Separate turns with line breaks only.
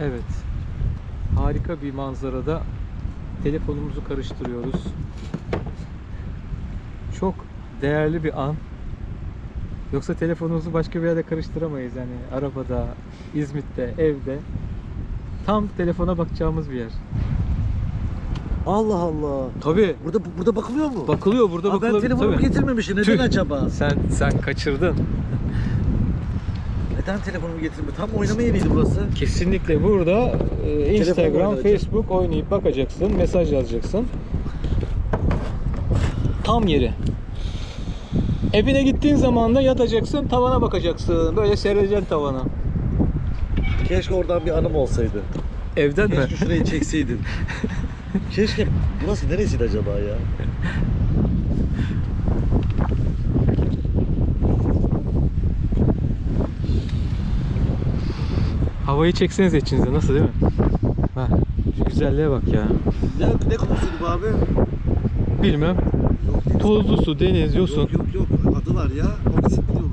Evet. Harika bir manzarada telefonumuzu karıştırıyoruz. Çok değerli bir an. Yoksa telefonumuzu başka bir yerde karıştıramayız yani arabada, İzmit'te, evde. Tam telefona bakacağımız bir yer.
Allah Allah.
Tabii.
Burada burada bakılıyor mu?
Bakılıyor burada
Aa, ben
bakılabilir.
telefonumu
tabii.
getirmemişim. Neden
Tüh.
acaba?
Sen sen kaçırdın.
Neden telefonumu getirmedim? Tam oynama yeriydi burası.
Kesinlikle burada e, Instagram. Facebook oynayıp bakacaksın, mesaj yazacaksın. Tam yeri. Evine gittiğin zaman da yatacaksın, tavana bakacaksın. Böyle seyredeceksin tavana.
Keşke oradan bir anım olsaydı.
Evden mi?
Keşke şurayı çekseydin. Keşke. Burası neresiydi acaba ya?
Havayı çekseniz içinize nasıl değil mi? Ha, şu güzelliğe bak ya.
Ne, ne kokusuydu bu abi?
Bilmem.
Yok,
Tozlu su, deniz, yosun.
Yok yok yok. Adı var ya. O bisiklet yolu.